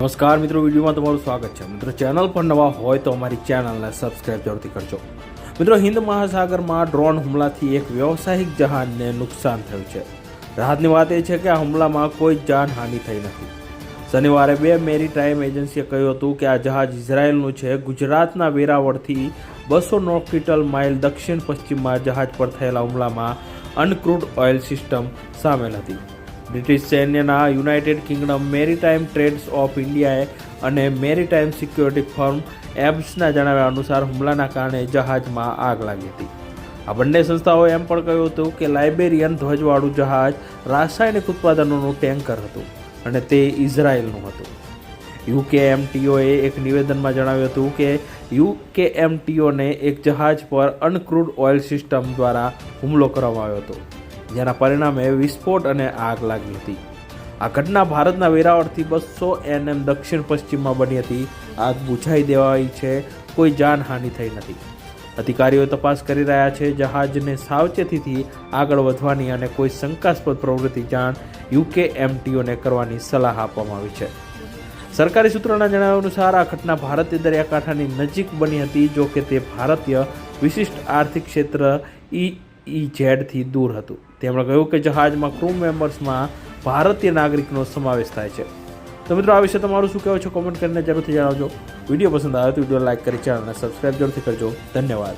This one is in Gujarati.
નમસ્કાર મિત્રો, વિડીયોમાં તમારું સ્વાગત છે. મિત્રો, ચેનલ પર નવા હોય તો અમારી ચેનલને સબસ્ક્રાઇબ જરૂરથી કરજો. મિત્રો, હિન્દ મહાસાગરમાં ડ્રોન હુમલાથી એક વ્યવસાયિક જહાજને નુકસાન થયું છે. રાહતની વાત એ છે કે આ હુમલામાં કોઈ જાનહાનિ થઈ નથી. શનિવારે બે મેરી ટાઈમ એજન્સીએ કહ્યું હતું કે આ જહાજ ઇઝરાયેલનું છે. ગુજરાતના વેરાવળથી બસો નોટિકલ માઇલ દક્ષિણ પશ્ચિમમાં જહાજ પર થયેલા હુમલામાં અનક્રૂડ ઓઇલ સિસ્ટમ સામેલ હતી. બ્રિટિશ સૈન્યના United Kingdom maritime trades of ઇન્ડિયાએ અને મેરીટાઈમ સિક્યોરિટી ફર્મ એબ્સના જણાવ્યા અનુસાર હુમલાના કારણે જહાજમાં આગ લાગી હતી. આ બંને સંસ્થાઓએ એમ પણ કહ્યું હતું કે લાઇબેરિયન ધ્વજવાળું જહાજ રાસાયણિક ઉત્પાદનોનું ટેન્કર હતું અને તે ઇઝરાયેલનું હતું. યુકેએમટીઓએ એક નિવેદનમાં જણાવ્યું હતું કે યુકેએમટીઓને એક જહાજ પર અનક્રૂડ ઓઇલ સિસ્ટમ દ્વારા હુમલો કરવામાં આવ્યો હતો. જેના પરિણામે વિસ્ફોટ અને આગ લાગી હતી. આ ઘટના ભારતના વેરાવળથી બસો એનએમ દક્ષિણ પશ્ચિમમાં બની હતી. આગ બુઝાઈ દેવાઈ છે, કોઈ જાનહાનિ થઈ નથી. અધિકારીઓ તપાસ કરી રહ્યા છે, જહાજને સાવચેતીથી આગળ વધવાની અને કોઈ શંકાસ્પદ પ્રવૃત્તિ જાણ યુકે એમટીઓને કરવાની સલાહ આપવામાં આવી છે. સરકારી સૂત્રોના જણાવ્યા અનુસાર, આ ઘટના ભારતીય દરિયાકાંઠાની નજીક બની હતી, જો કે તે ભારતીય વિશિષ્ટ આર્થિક ક્ષેત્ર ઈ ઈઝેડથી દૂર હતું. તેમણે કહ્યું કે જહાજમાં ક્રૂ મેમ્બર્સમાં ભારતીય નાગરિકનો સમાવેશ થાય છે. તો મિત્રો, આ વિશે તમારું શું કહેવું છે? કોમેન્ટ કરીને જરૂરથી જણાવજો. વીડિયો પસંદ આવે તો વીડિયો લાઇક કરી ચેનલને સબસ્ક્રાઈબ જરૂરથી કરજો. ધન્યવાદ.